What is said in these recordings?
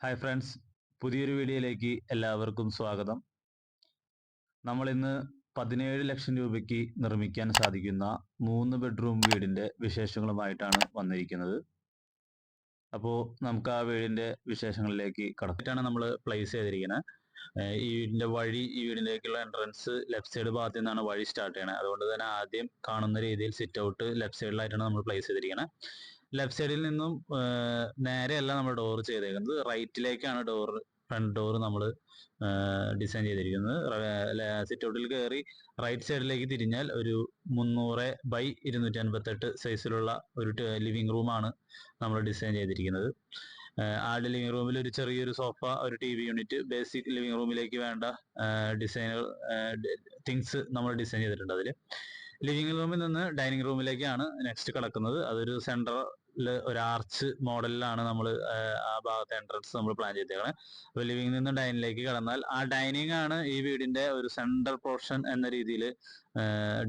Hi friends പുതിയൊരു വീഡിയോയിലേക്ക് എല്ലാവർക്കും സ്വാഗതം. നമ്മൾ ഇന്ന് പതിനേഴ് ലക്ഷം രൂപയ്ക്ക് നിർമ്മിക്കാൻ സാധിക്കുന്ന മൂന്ന് ബെഡ്റൂം വീടിന്റെ വിശേഷങ്ങളുമായിട്ടാണ് വന്നിരിക്കുന്നത്. അപ്പോൾ നമുക്ക് ആ വീടിന്റെ വിശേഷങ്ങളിലേക്ക് കടത്തിട്ടാണ് നമ്മൾ പ്ലേസ് ചെയ്തിരിക്കുന്നത് ഈ വീടിന്റെ വഴി ഈ വീടിലേക്കുള്ള എൻട്രൻസ് ലെഫ്റ്റ് സൈഡ് ഭാഗത്തു നിന്നാണ് വഴി സ്റ്റാർട്ട് ചെയ്യണത് അതുകൊണ്ട് തന്നെ ആദ്യം കാണുന്ന രീതിയിൽ സിറ്റ് ഔട്ട് ലെഫ്റ്റ് സൈഡിലായിട്ടാണ് നമ്മൾ പ്ലേസ് ചെയ്തിരിക്കുന്നത് ലെഫ്റ്റ് സൈഡിൽ നിന്നും നേരെയല്ല നമ്മൾ ഡോർ ചെയ്തേക്കുന്നത്. റൈറ്റിലേക്കാണ് ഡോർ ഫ്രണ്ട് ഡോർ നമ്മൾ ഡിസൈൻ ചെയ്തിരിക്കുന്നത്. സിറ്റ് ഔട്ടിൽ കയറി റൈറ്റ് സൈഡിലേക്ക് തിരിഞ്ഞാൽ ഒരു മുന്നൂറ് ബൈ ഇരുന്നൂറ്റി അൻപത്തെട്ട് സൈസിലുള്ള ഒരു ലിവിംഗ് റൂമാണ് നമ്മൾ ഡിസൈൻ ചെയ്തിരിക്കുന്നത്. ആ ലിവിംഗ് റൂമിൽ ഒരു ചെറിയൊരു സോഫ ഒരു T V unit basic living റൂമിലേക്ക് വേണ്ട ഡിസൈനുകൾ തിങ്സ് നമ്മൾ ഡിസൈൻ ചെയ്തിട്ടുണ്ട് അതിൽ. ലിവിംഗ് റൂമിൽ നിന്ന് ഡൈനിങ് റൂമിലേക്കാണ് നെക്സ്റ്റ് കിടക്കുന്നത്. അതൊരു സെൻട്രൽ ഒരു ആർച്ച് മോഡലിലാണ് നമ്മൾ ആ ഭാഗത്തെ എൻട്രൻസ് നമ്മൾ പ്ലാൻ ചെയ്തേക്കണേ. അപ്പോൾ ലിവിംഗ് നിന്ന് ഡൈനിലേക്ക് കടന്നാൽ ആ ഡൈനിങ് ആണ് ഈ വീടിന്റെ ഒരു സെൻട്രൽ പോർഷൻ എന്ന രീതിയിൽ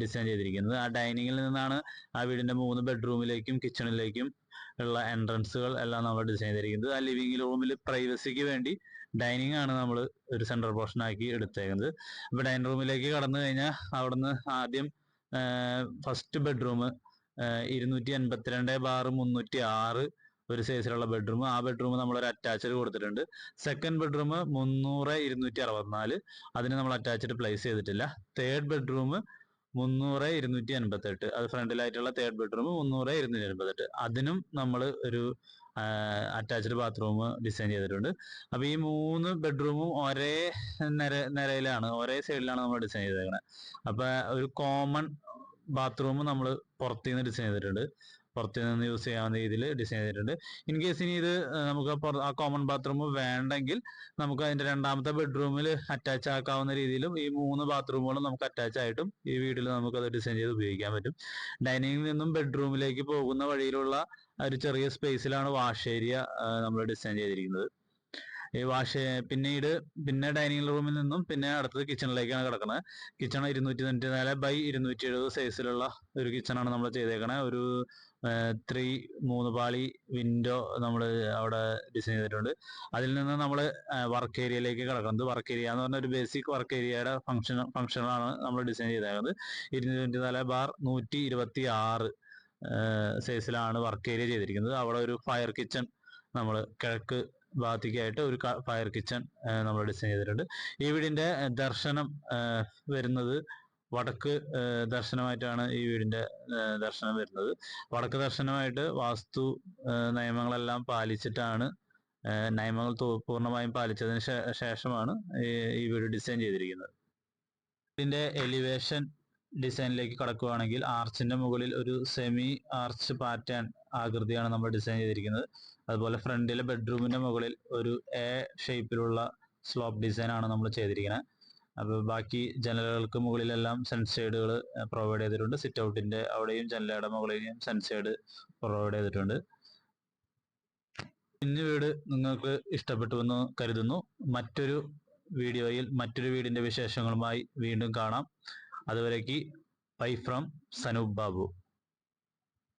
ഡിസൈൻ ചെയ്തിരിക്കുന്നത്. ആ ഡൈനിങ്ങിൽ നിന്നാണ് ആ വീടിന്റെ മൂന്ന് ബെഡ്റൂമിലേക്കും കിച്ചണിലേക്കും ഉള്ള എൻട്രൻസുകൾ എല്ലാം നമ്മൾ ഡിസൈൻ ചെയ്തിരിക്കുന്നത്. ആ ലിവിംഗ് റൂമിൽ പ്രൈവസിക്ക് വേണ്ടി ഡൈനിങ് ആണ് നമ്മൾ ഒരു സെൻട്രൽ പോർഷൻ ആക്കി എടുത്തേക്കുന്നത്. അപ്പോൾ ഡൈനിങ് റൂമിലേക്ക് കടന്നു കഴിഞ്ഞാൽ അവിടുന്ന് ആദ്യം ഫസ്റ്റ് ബെഡ്റൂം ഇരുന്നൂറ്റി എൺപത്തിരണ്ട് ബാർ മുന്നൂറ്റി ആറ് ഒരു സൈസിലുള്ള ബെഡ്റൂം ആ ബെഡ്റൂം നമ്മൾ ഒരു അറ്റാച്ച്ഡ് കൊടുത്തിട്ടുണ്ട്. സെക്കൻഡ് ബെഡ്റൂം മുന്നൂറ് ഇരുന്നൂറ്റി അറുപത്തിനാല് അതിന് നമ്മൾ അറ്റാച്ച്ഡ് പ്ലേസ് ചെയ്തിട്ടില്ല. തേർഡ് ബെഡ്റൂം മുന്നൂറ് ഇരുന്നൂറ്റി എൺപത്തെട്ട് അത് ഫ്രണ്ടിലായിട്ടുള്ള തേർഡ് ബെഡ്റൂം മുന്നൂറ് ഇരുന്നൂറ്റി എൺപത്തെട്ട് അതിനും നമ്മൾ ഒരു അറ്റാച്ച്ഡ് ബാത്റൂം ഡിസൈൻ ചെയ്തിട്ടുണ്ട്. അപ്പൊ ഈ മൂന്ന് ബെഡ്റൂമും ഒരേ നിര നിരയിലാണ് ഒരേ സൈഡിലാണ് നമ്മൾ ഡിസൈൻ ചെയ്തേക്കുന്നത് അപ്പൊ ഒരു കോമൺ ബാത്റൂം നമ്മൾ പുറത്തുനിന്ന് ഡിസൈൻ ചെയ്തിട്ടുണ്ട്. പുറത്തു നിന്ന് യൂസ് ചെയ്യാവുന്ന രീതിയിൽ ഡിസൈൻ ചെയ്തിട്ടുണ്ട്. ഇൻ കേസ് ഇനി ഇത് നമുക്ക് ആ കോമൺ ബാത്റൂം വേണ്ടെങ്കിൽ നമുക്ക് അതിന്റെ രണ്ടാമത്തെ ബെഡ്റൂമിൽ അറ്റാച്ച് ആക്കാവുന്ന രീതിയിലും ഈ മൂന്ന് ബാത്റൂമുകളും നമുക്ക് അറ്റാച്ച് ആയിട്ടും ഈ വീട്ടിൽ നമുക്ക് അത് ഡിസൈൻ ചെയ്ത് ഉപയോഗിക്കാൻ പറ്റും. ഡൈനിങ്ങിൽ നിന്നും ബെഡ്റൂമിലേക്ക് പോകുന്ന വഴിയിലുള്ള ഒരു ചെറിയ സ്പേസിലാണ് വാഷ് ഏരിയ നമ്മൾ ഡിസൈൻ ചെയ്തിരിക്കുന്നത്. ഈ വാഷ് പിന്നീട് പിന്നെ ഡൈനിങ് റൂമിൽ നിന്നും പിന്നെ അടുത്തത് കിച്ചണിലേക്കാണ് കിടക്കുന്നത്. കിച്ചൺ ഇരുന്നൂറ്റി തൊണ്ണൂറ്റി നാല് ബൈ ഇരുന്നൂറ്റി എഴുപത് സൈസിലുള്ള ഒരു കിച്ചണാണ് നമ്മൾ ചെയ്തേക്കണത് ഒരു ത്രീ മൂന്ന് പാളി വിൻഡോ നമ്മൾ അവിടെ ഡിസൈൻ ചെയ്തിട്ടുണ്ട്. അതിൽ നിന്ന് നമ്മൾ വർക്ക് ഏരിയയിലേക്ക് കിടക്കുന്നത്. വർക്ക് ഏരിയ എന്ന് പറഞ്ഞ ഒരു ബേസിക് വർക്ക് ഏരിയയുടെ ഫംഗ്ഷൻ ഫംഗ്ഷനാണ് നമ്മൾ ഡിസൈൻ ചെയ്തേക്കുന്നത്. ഇരുന്നൂറ്റി നാല് ബാർ നൂറ്റി ഇരുപത്തി ആറ് സൈസിലാണ് വർക്ക് ഏരിയ ചെയ്തിരിക്കുന്നത്. അവിടെ ഒരു ഫയർ കിച്ചൺ നമ്മൾ കിഴക്ക് ഭാഗത്തേക്കായിട്ട് ഒരു ഫയർ കിച്ചൺ നമ്മൾ ഡിസൈൻ ചെയ്തിട്ടുണ്ട്. ഈ വീടിന്റെ ദർശനം വരുന്നത് വടക്ക് ദർശനമായിട്ടാണ് ഈ വീടിന്റെ ദർശനം വരുന്നത്. വടക്ക് ദർശനമായിട്ട് വാസ്തു നിയമങ്ങളെല്ലാം പാലിച്ചിട്ടാണ് നിയമങ്ങൾ പൂർണമായും പാലിച്ചതിന് ശേഷമാണ് ഈ വീട് ഡിസൈൻ ചെയ്തിരിക്കുന്നത്. ഇതിന്റെ എലിവേഷൻ ഡിസൈനിലേക്ക് കടക്കുകയാണെങ്കിൽ ആർച്ചിന്റെ മുകളിൽ ഒരു സെമി ആർച്ച് പാറ്റേൺ ആകൃതിയാണ് നമ്മൾ ഡിസൈൻ ചെയ്തിരിക്കുന്നത്. അതുപോലെ ഫ്രണ്ടിലെ ബെഡ്റൂമിന്റെ മുകളിൽ ഒരു എ ഷേപ്പിലുള്ള സ്ലോപ്പ് ഡിസൈൻ ആണ് നമ്മൾ ചെയ്തിരിക്കുന്നത്. അപ്പോൾ ബാക്കി ജനലുകൾക്ക് മുകളിലെല്ലാം സെൻസൈഡുകൾ പ്രൊവൈഡ് ചെയ്തിട്ടുണ്ട്. സിറ്റ് ഔട്ടിന്റെ അവിടെയും ജനലയുടെ മുകളിലും സെൻസൈഡ് പ്രൊവൈഡ് ചെയ്തിട്ടുണ്ട്. ഇന്ന് വീട് നിങ്ങൾക്ക് ഇഷ്ടപ്പെട്ടുവെന്ന് കരുതുന്നു. മറ്റൊരു വീഡിയോയിൽ മറ്റൊരു വീടിന്റെ വിശേഷങ്ങളുമായി വീണ്ടും കാണാം. അതുവരേക്ക് ബൈ ഫ്രം സനൂപ് ബാബു.